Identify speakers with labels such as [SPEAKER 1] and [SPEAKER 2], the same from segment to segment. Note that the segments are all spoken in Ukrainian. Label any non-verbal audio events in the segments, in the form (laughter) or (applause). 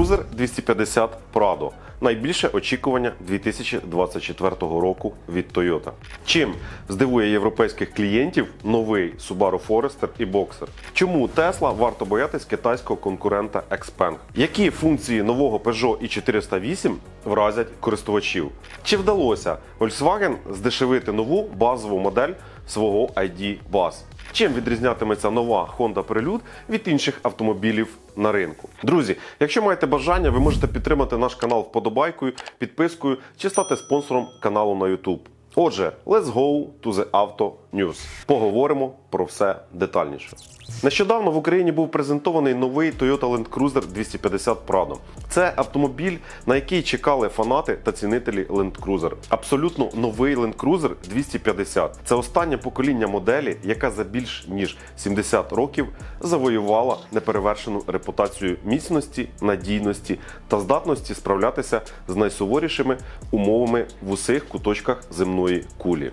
[SPEAKER 1] Cruiser 250 Prado. Найбільше очікування 2024 року від Toyota. Чим здивує європейських клієнтів новий Subaru Forester і Boxer? Чому Tesla варто боятись китайського конкурента Xpeng? Які функції нового Peugeot i408 вразять користувачів? Чи вдалося Volkswagen здешевити нову базову модель свого ID Buzz? Чим відрізнятиметься нова Honda Prelude від інших автомобілів на ринку? Друзі, якщо маєте бажання, ви можете підтримати наш канал вподобайкою, підпискою чи стати спонсором каналу на YouTube. Отже, let's go to the Auto News. Поговоримо про все детальніше. Нещодавно в Україні був презентований новий Toyota Land Cruiser 250 Prado. Це автомобіль, на який чекали фанати та цінителі Land Cruiser. Абсолютно новий Land Cruiser 250. Це останнє покоління моделі, яка за більш ніж 70 років завоювала неперевершену репутацію міцності, надійності та здатності справлятися з найсуворішими умовами в усіх куточках земної кулі.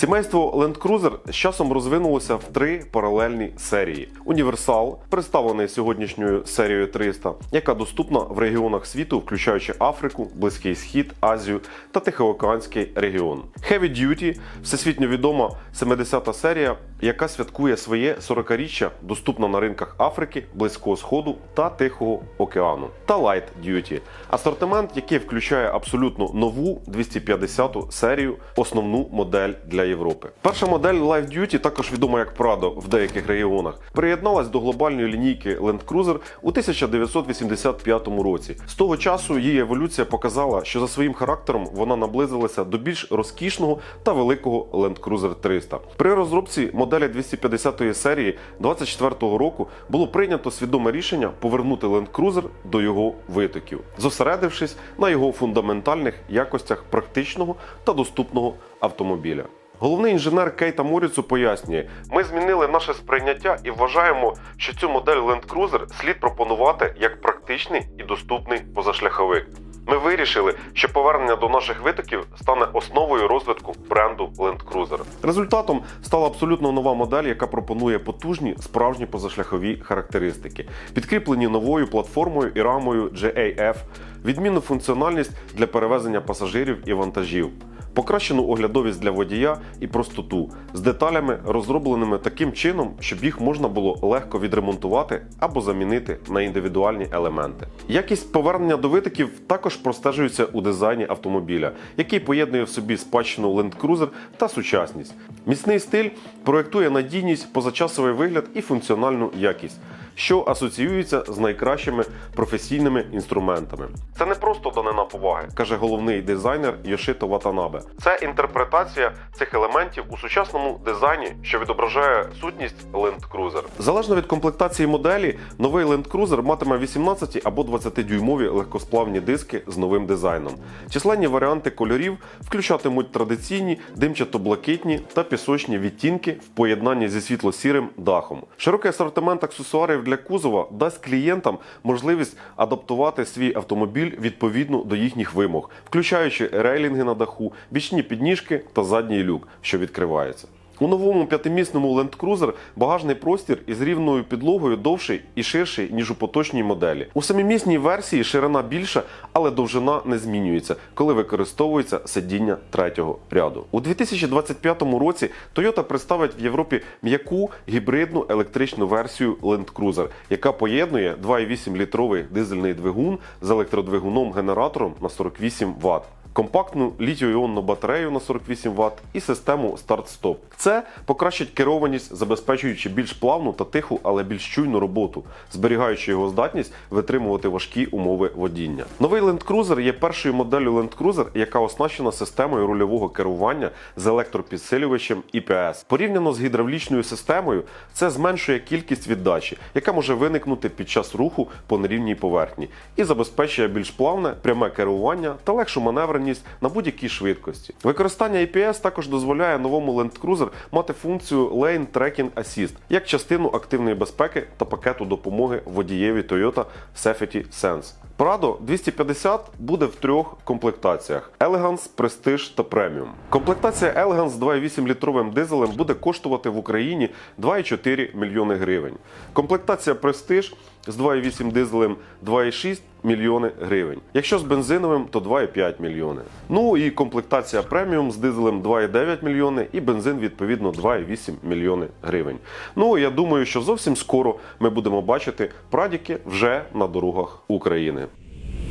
[SPEAKER 1] Сімейство Land Cruiser з часом розвинулося в три паралельні серії: Універсал, представлений сьогоднішньою серією 300, яка доступна в регіонах світу, включаючи Африку, Близький Схід, Азію та Тихоокеанський регіон. Heavy Duty всесвітньо відома 70-та серія, яка святкує своє 40-річчя, доступна на ринках Африки, Близького Сходу та Тихого океану. Та Light Duty – асортимент, який включає абсолютно нову 250-ту серію, основну модель для Європи. Перша модель Light Duty, також відома як Prado в деяких регіонах, приєдналась до глобальної лінійки Land Cruiser у 1985 році. З того часу її еволюція показала, що за своїм характером вона наблизилася до більш розкішного та великого Land Cruiser 300. При розробці моделі 250 серії 24 року було прийнято свідоме рішення повернути Land Cruiser до його витоків, зосередившись на його фундаментальних якостях практичного та доступного автомобіля. Головний інженер Кейта Моріцу пояснює: ми змінили наше сприйняття і вважаємо, що цю модель Land Cruiser слід пропонувати як практичний і доступний позашляховик. Ми вирішили, що повернення до наших витоків стане основою розвитку бренду Land Cruiser. Результатом стала абсолютно нова модель, яка пропонує потужні справжні позашляхові характеристики, підкріплені новою платформою і рамою JAF, відмінну функціональність для перевезення пасажирів і вантажів покращену оглядовість для водія і простоту з деталями, розробленими таким чином, щоб їх можна було легко відремонтувати або замінити на індивідуальні елементи. Якість повернення до витоків також простежується у дизайні автомобіля, який поєднує в собі спадщину Land Cruiser та сучасність. Міцний стиль проєктує надійність, позачасовий вигляд і функціональну якість. Що асоціюється з найкращими професійними інструментами. Це не просто данина поваги, каже головний дизайнер Йошито Ватанабе. Це інтерпретація цих елементів у сучасному дизайні, що відображає сутність Land Cruiser. Залежно від комплектації моделі, новий Land Cruiser матиме 18 або 20-дюймові легкосплавні диски з новим дизайном. Численні варіанти кольорів включатимуть традиційні димчато-блакитні та пісочні відтінки в поєднанні зі світло-сірим дахом. Широкий асортимент аксесуарів для кузова дасть клієнтам можливість адаптувати свій автомобіль відповідно до їхніх вимог, включаючи рейлінги на даху, бічні підніжки та задній люк, що відкривається. У новому п'ятимісному Land Cruiser багажний простір із рівною підлогою довший і ширший, ніж у поточній моделі. У самімісній версії ширина більша, але довжина не змінюється, коли використовується сидіння третього ряду. У 2025 році Toyota представить в Європі м'яку гібридну електричну версію Land Cruiser, яка поєднує 2,8 літровий дизельний двигун з електродвигуном-генератором на 48 Вт компактну літіо-іонну батарею на 48 Вт і систему старт-стоп. Це покращить керованість, забезпечуючи більш плавну та тиху, але більш чуйну роботу, зберігаючи його здатність витримувати важкі умови водіння. Новий Land Cruiser є першою моделлю Land Cruiser, яка оснащена системою рульового керування з електропідсилювачем IPS. Порівняно з гідравлічною системою, це зменшує кількість віддачі, яка може виникнути під час руху по нерівній поверхні, і забезпечує більш плавне пряме керування та легшу маневреність на будь-якій швидкості. Використання IPS також дозволяє новому Land Cruiser мати функцію Lane Tracking Assist як частину активної безпеки та пакету допомоги водієві Toyota Safety Sense. Prado 250 буде в трьох комплектаціях: Elegance, Prestige та Premium. Комплектація Elegance з 2,8 літровим дизелем буде коштувати в Україні 2,4 мільйони гривень. Комплектація Prestige з 2,8 дизелем 2,6 мільйони гривень. Якщо з бензиновим, то 2,5 мільйони. Ну і комплектація преміум з дизелем 2,9 мільйони і бензин відповідно 2,8 мільйони гривень. Ну я думаю, що зовсім скоро ми будемо бачити прадіки вже на дорогах України.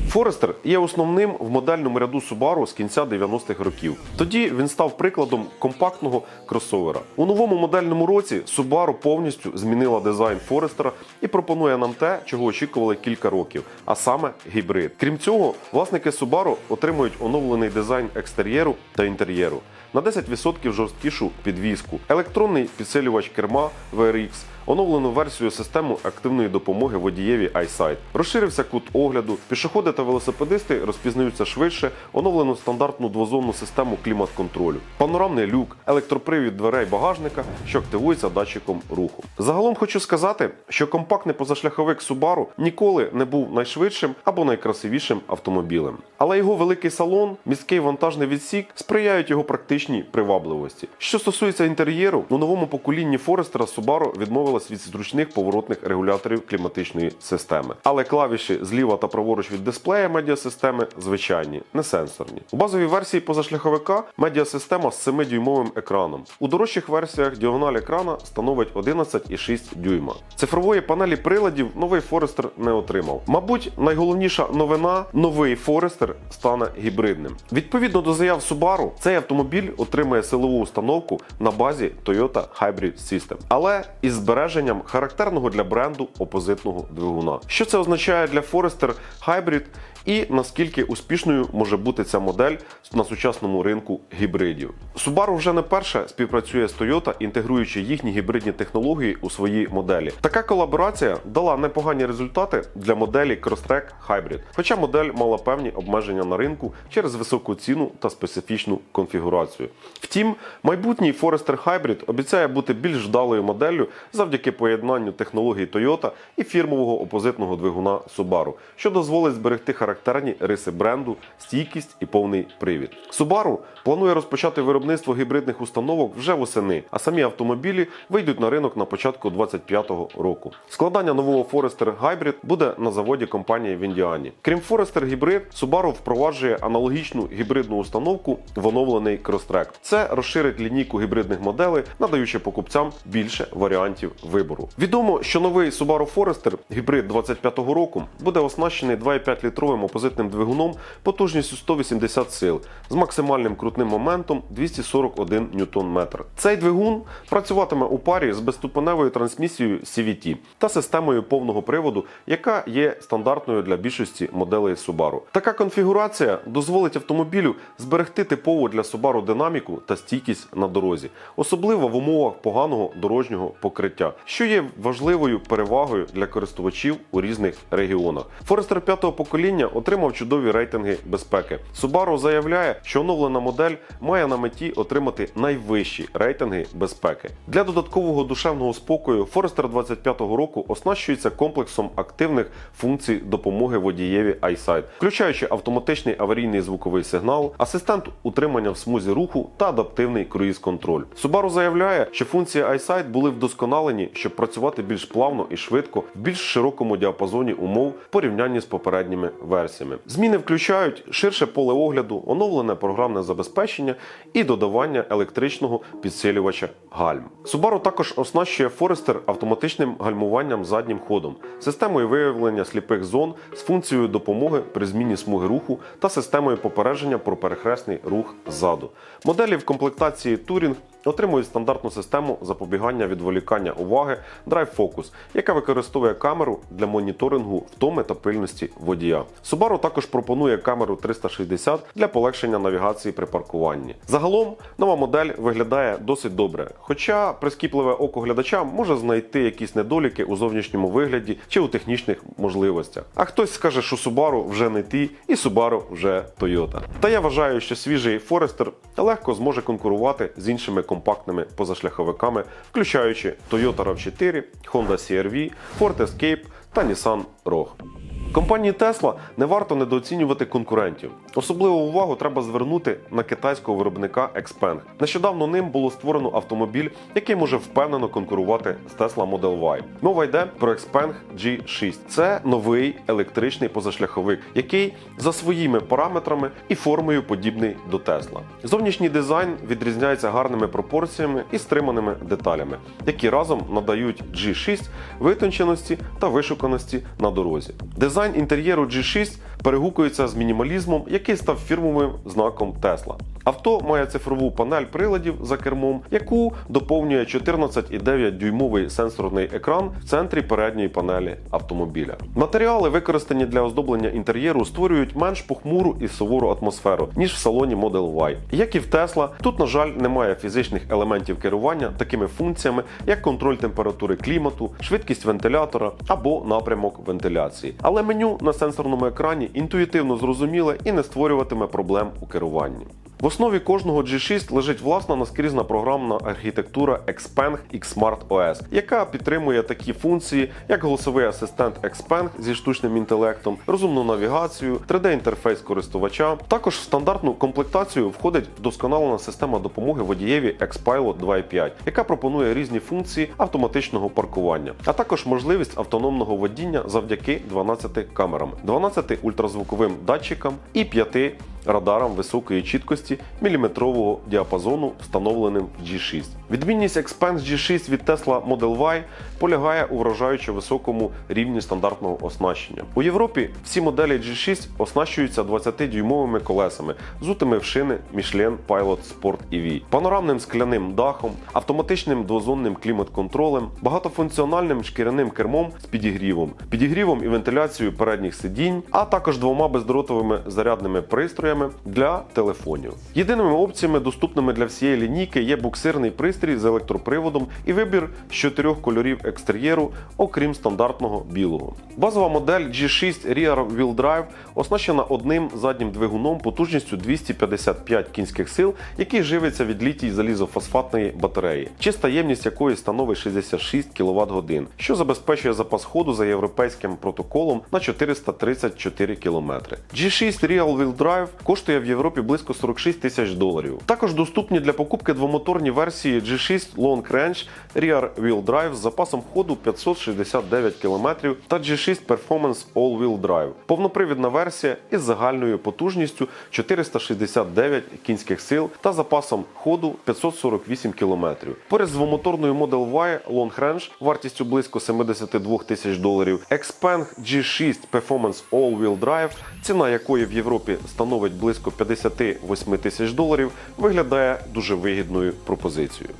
[SPEAKER 1] Форестер є основним в модельному ряду Subaru з кінця 90-х років. Тоді він став прикладом компактного кросовера. У новому модельному році Subaru повністю змінила дизайн Форестера і пропонує нам те, чого очікували кілька років, а саме гібрид. Крім цього, власники Subaru отримують оновлений дизайн екстер'єру та інтер'єру. На 10% жорсткішу підвіску, електронний підсилювач керма VRX, оновлену версію системи активної допомоги водієві iSight. Розширився кут огляду, пішоходи та велосипедисти розпізнаються швидше, оновлену стандартну двозонну систему клімат-контролю, панорамний люк, електропривід дверей багажника, що активується датчиком руху. Загалом хочу сказати, що компактний позашляховик Subaru ніколи не був найшвидшим або найкрасивішим автомобілем. Але його великий салон, міський вантажний відсік сприяють його практичній привабливості. Що стосується інтер'єру, у новому поколінні Форестера Subaru відмовилась від зручних поворотних регуляторів кліматичної системи. Але клавіші зліва та праворуч від дисплея медіасистеми звичайні, не сенсорні. У базовій версії позашляховика медіасистема з 7-дюймовим екраном. У дорожчих версіях діагональ екрана становить 11,6 дюйма. Цифрової панелі приладів новий Форестер не отримав. Мабуть, найголовніша новина новий Форестер стане гібридним. Відповідно до заяв Subaru, цей автомобіль отримає силову установку на базі Toyota Hybrid System, але із збереженням характерного для бренду опозитного двигуна. Що це означає для Forester Hybrid і наскільки успішною може бути ця модель на сучасному ринку гібридів? Subaru вже не перше співпрацює з Toyota, інтегруючи їхні гібридні технології у свої моделі. Така колаборація дала непогані результати для моделі Crosstrek Hybrid, хоча модель мала певні обмеження на ринку через високу ціну та специфічну конфігурацію. Втім, майбутній Forester Hybrid обіцяє бути більш вдалою моделлю завдяки поєднанню технологій Toyota і фірмового опозитного двигуна Subaru, що дозволить зберегти характерні риси бренду, стійкість і повний привід. Subaru планує розпочати виробництво гібридних установок вже восени, а самі автомобілі вийдуть на ринок на початку 2025 року. Складання нового Forester Hybrid буде на заводі компанії в Індіані. Крім Forester Hybrid, Subaru впроваджує аналогічну гібридну установку в оновлений Crosstrek. Це розширить лінійку гібридних моделей, надаючи покупцям більше варіантів вибору. Відомо, що новий Subaru Forester гібрид 25-го року буде оснащений 2,5 літровим опозитним двигуном потужністю 180 сил з максимальним крутним моментом 241 Нм. Цей двигун працюватиме у парі з безступеневою трансмісією CVT та системою повного приводу, яка є стандартною для більшості моделей Subaru. Така конфігурація дозволить автомобілю зберегти типову для Subaru динаміку та стійкість на дорозі, особливо в умовах поганого дорожнього покриття, що є важливою перевагою для користувачів у різних регіонах. Forester п'ятого покоління отримав чудові рейтинги безпеки. Subaru заявляє, що оновлена модель має на меті отримати найвищі рейтинги безпеки. Для додаткового душевного спокою Forester 25-го року оснащується комплексом активних функцій допомоги водієві iSight, включаючи автоматичний аварійний звуковий сигнал, асистент утримання в смузі руху та адаптивний круїз-контроль. Subaru заявляє, що функції iSight були вдосконалені, щоб працювати більш плавно і швидко в більш широкому діапазоні умов в порівнянні з попередніми версіями. Зміни включають ширше поле огляду, оновлене програмне забезпечення і додавання електричного підсилювача гальм. Subaru також оснащує Forester автоматичним гальмуванням заднім ходом, системою виявлення сліпих зон з функцією допомоги при зміні смуги руху та системою попередження про перехресний рух ззаду. Моделі в комплектації Touring отримують стандартну систему запобігання відволікання уваги Drive Focus, яка використовує камеру для моніторингу втоми та пильності водія. Subaru також пропонує камеру 360 для полегшення навігації при паркуванні. Загалом нова модель виглядає досить добре, хоча прискіпливе око глядача може знайти якісь недоліки у зовнішньому вигляді чи у технічних можливостях. А хтось скаже, що Subaru вже не ті, і Subaru вже Toyota. Та я вважаю, що свіжий Forester легко зможе конкурувати з іншими компактними позашляховиками, включаючи Toyota RAV4, Honda CR-V, Ford Escape та Nissan Rogue. Компанії Tesla не варто недооцінювати конкурентів. Особливу увагу треба звернути на китайського виробника Xpeng. Нещодавно ним було створено автомобіль, який може впевнено конкурувати з Tesla Model Y. Мова йде про Xpeng G6. Це новий електричний позашляховик, який за своїми параметрами і формою подібний до Tesla. Зовнішній дизайн відрізняється гарними пропорціями і стриманими деталями, які разом надають G6 витонченості та вишуканості на дорозі. Дизайн інтер'єру G6 перегукується з мінімалізмом, який став фірмовим знаком Tesla. Авто має цифрову панель приладів за кермом, яку доповнює 14,9 дюймовий сенсорний екран в центрі передньої панелі автомобіля. Матеріали, використані для оздоблення інтер'єру, створюють менш похмуру і сувору атмосферу, ніж в салоні Model Y. Як і в Tesla, тут, на жаль, немає фізичних елементів керування такими функціями, як контроль температури клімату, швидкість вентилятора або напрямок вентиляції. Але меню на сенсорному екрані інтуїтивно зрозуміле і не створюватиме проблем у керуванні. В основі кожного G6 лежить власна наскрізна програмна архітектура Xpeng Xmart OS, яка підтримує такі функції, як голосовий асистент Xpeng зі штучним інтелектом, розумну навігацію, 3D-інтерфейс користувача. Також в стандартну комплектацію входить вдосконалена система допомоги водієві Xpilot 2.5, яка пропонує різні функції автоматичного паркування, а також можливість автономного водіння завдяки 12 камерам, 12 ультразвуковим датчикам і 5 радарам високої чіткості міліметрового діапазону, встановленим в G6. Відмінність Xpeng G6 від Tesla Model Y полягає у вражаюче високому рівні стандартного оснащення. У Європі всі моделі G6 оснащуються 20-дюймовими колесами, зутими в шини Michelin Pilot Sport EV, панорамним скляним дахом, автоматичним двозонним клімат-контролем, багатофункціональним шкіряним кермом з підігрівом, підігрівом і вентиляцією передніх сидінь, а також двома бездротовими зарядними пристроями для телефонів. Єдиними опціями, доступними для всієї лінійки, є буксирний пристрій з електроприводом і вибір з чотирьох кольорів екстер'єру, окрім стандартного білого. Базова модель G6 Rear Wheel Drive оснащена одним заднім двигуном потужністю 255 кінських сил, який живиться від літій залізофосфатної батареї, чиста ємність якої становить 66 кВт годин, що забезпечує запас ходу за європейським протоколом на 434 км. G6 Real Wheel Drive коштує в Європі близько 46 тисяч доларів. Також доступні для покупки двомоторні версії G6 Long Range Rear Wheel Drive з запасом ходу 569 км та G6 Performance All Wheel Drive. Повнопривідна версія із загальною потужністю 469 кінських сил та запасом ходу 548 км. Поряд з двомоторною Model Y Long Range вартістю близько 72 тисяч доларів, Xpeng G6 Performance All Wheel Drive, ціна якої в Європі становить близько 58 тисяч доларів, виглядає дуже вигідною пропозицією.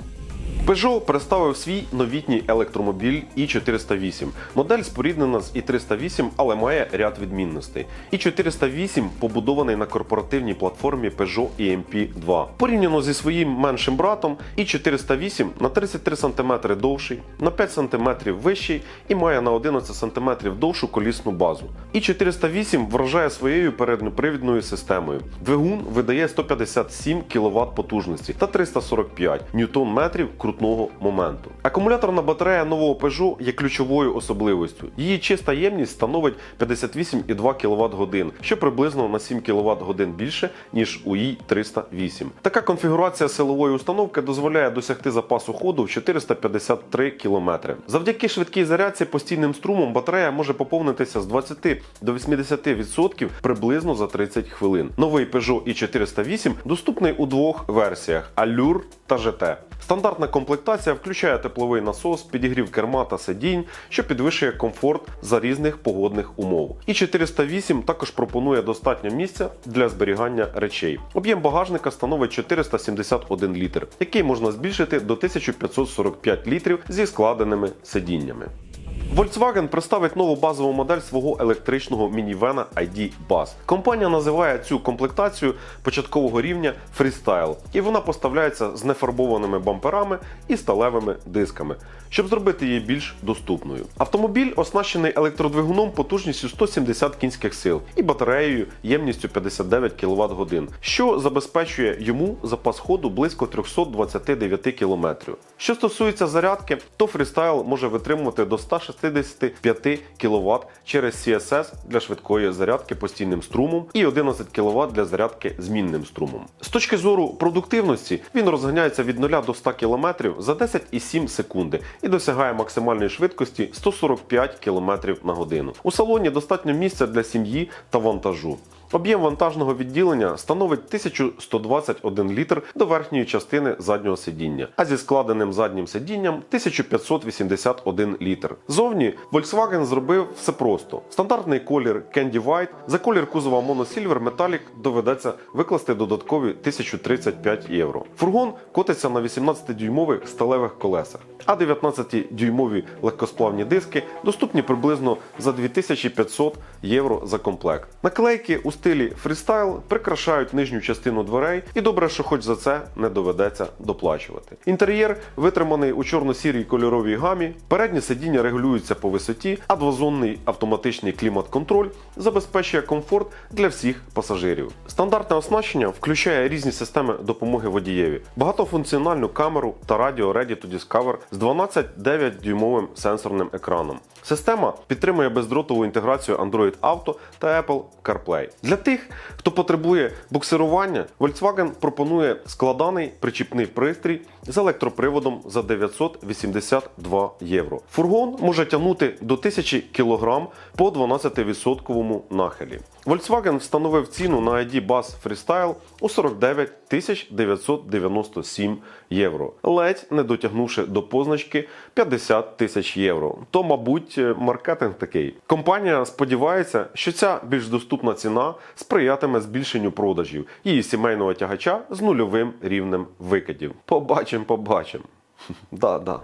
[SPEAKER 1] Peugeot представив свій новітній електромобіль i408. Модель споріднена з i308, але має ряд відмінностей. i408 побудований на корпоративній платформі Peugeot EMP2. Порівняно зі своїм меншим братом, i408 на 33 см довший, на 5 см вищий і має на 11 см довшу колісну базу. i408 вражає своєю передньопривідною системою. Двигун видає 157 кВт потужності та 345 Нм крутного моменту. Акумуляторна батарея нового Peugeot є ключовою особливістю. Її чиста ємність становить 58,2 кВт годин, що приблизно на 7 кВт годин більше, ніж у i308. Така конфігурація силової установки дозволяє досягти запасу ходу в 453 км. Завдяки швидкій зарядці постійним струмом батарея може поповнитися з 20 до 80% приблизно за 30 хвилин. Новий Peugeot i408 доступний у двох версіях Allure та ЖТ. Стандартна комплектація включає тепловий насос, підігрів керма та сидінь, що підвищує комфорт за різних погодних умов. І 408 також пропонує достатньо місця для зберігання речей. Об'єм багажника становить 471 літр, який можна збільшити до 1545 літрів зі складеними сидіннями. Volkswagen представить нову базову модель свого електричного мінівена ID Buzz. Компанія називає цю комплектацію початкового рівня Freestyle, і вона поставляється з нефарбованими бамперами і сталевими дисками, щоб зробити її більш доступною. Автомобіль оснащений електродвигуном потужністю 170 кінських сил і батареєю ємністю 59 кВт годин, що забезпечує йому запас ходу близько 329 км. Що стосується зарядки, то Freestyle може витримувати до 160 165 кВт через CSS для швидкої зарядки постійним струмом і 11 кВт для зарядки змінним струмом. З точки зору продуктивності він розганяється від 0 до 100 км за 10,7 секунди і досягає максимальної швидкості 145 км на годину. У салоні достатньо місця для сім'ї та вантажу. Об'єм вантажного відділення становить 1121 літр до верхньої частини заднього сидіння, а зі складеним заднім сидінням 1581 літр. Зовні Volkswagen зробив все просто. Стандартний колір Candy White, за колір кузова Mono Silver Metallic доведеться викласти додаткові 1035 євро. Фургон котиться на 18-дюймових сталевих колесах, а 19-дюймові легкосплавні диски доступні приблизно за 2500 євро за комплект. Наклейки у стилі фрістайл прикрашають нижню частину дверей, і добре, що хоч за це не доведеться доплачувати. Інтер'єр витриманий у чорно-сірій кольоровій гамі, передні сидіння регулюються по висоті, а двозонний автоматичний клімат-контроль забезпечує комфорт для всіх пасажирів. Стандартне оснащення включає різні системи допомоги водієві, багатофункціональну камеру та радіо Ready to Discover з 12,9 дюймовим сенсорним екраном. Система підтримує бездротову інтеграцію Android Auto та Apple CarPlay. Для тих, хто потребує буксирування, Volkswagen пропонує складаний причіпний пристрій з електроприводом за 982 євро. Фургон може тягнути до 1000 кг по 12% нахилі. Volkswagen встановив ціну на ID Bus Freestyle у 49 997 євро, ледь не дотягнувши до позначки 50 тисяч євро. То, мабуть, маркетинг такий. Компанія сподівається, що ця більш доступна ціна сприятиме збільшенню продажів її сімейного тягача з нульовим рівнем викидів. Побачимо, побачимо. (laughs) Да, да.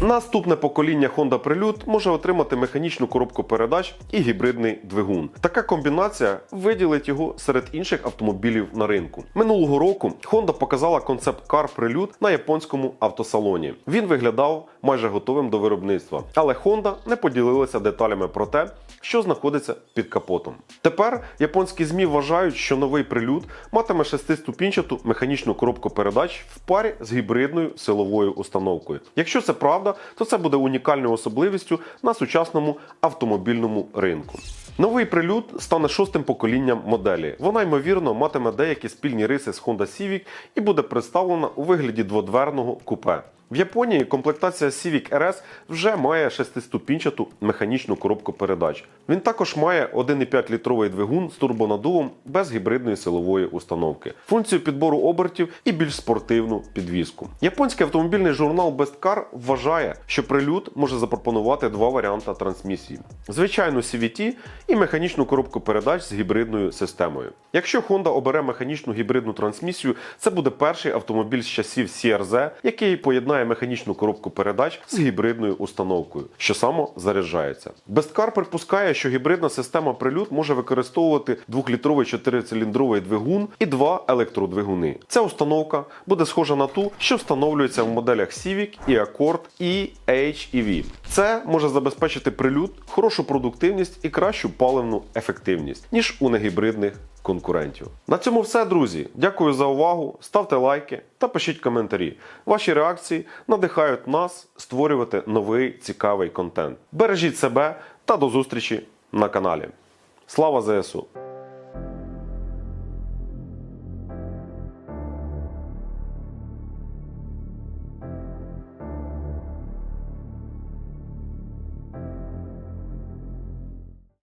[SPEAKER 1] Наступне покоління Honda Prelude може отримати механічну коробку передач і гібридний двигун. Така комбінація виділить його серед інших автомобілів на ринку. Минулого року Honda показала концепт Car Prelude на японському автосалоні. Він виглядав майже готовим до виробництва, але Honda не поділилася деталями про те, що знаходиться під капотом. Тепер японські ЗМІ вважають, що новий прилюд матиме шестиступінчату механічну коробку передач в парі з гібридною силовою установкою. Якщо це правда, то це буде унікальною особливістю на сучасному автомобільному ринку. Новий прилюд стане шостим поколінням моделі. Вона ймовірно матиме деякі спільні риси з Honda Civic і буде представлена у вигляді дводверного купе. В Японії комплектація Civic RS вже має шестиступінчату механічну коробку передач. Він також має 1,5 літровий двигун з турбонадувом без гібридної силової установки, функцію підбору обертів і більш спортивну підвіску. Японський автомобільний журнал Best Car вважає, що прилюд може запропонувати два варіанти трансмісії: звичайну CVT і механічну коробку передач з гібридною системою. Якщо Honda обере механічну гібридну трансмісію, це буде перший автомобіль з часів CRZ, який поєднає механічну коробку передач з гібридною установкою, що само заряджається. Bestkar припускає, що гібридна система прилюд може використовувати 2-літровий 4-циліндровий двигун і два електродвигуни. Ця установка буде схожа на ту, що встановлюється в моделях Civic і Accord і HEV. Це може забезпечити прилюд, хорошу продуктивність і кращу паливну ефективність, ніж у негібридних конкурентів. На цьому все, друзі. Дякую за увагу. Ставте лайки та пишіть коментарі. Ваші реакції надихають нас створювати новий цікавий контент. Бережіть себе та до зустрічі на каналі. Слава ЗСУ!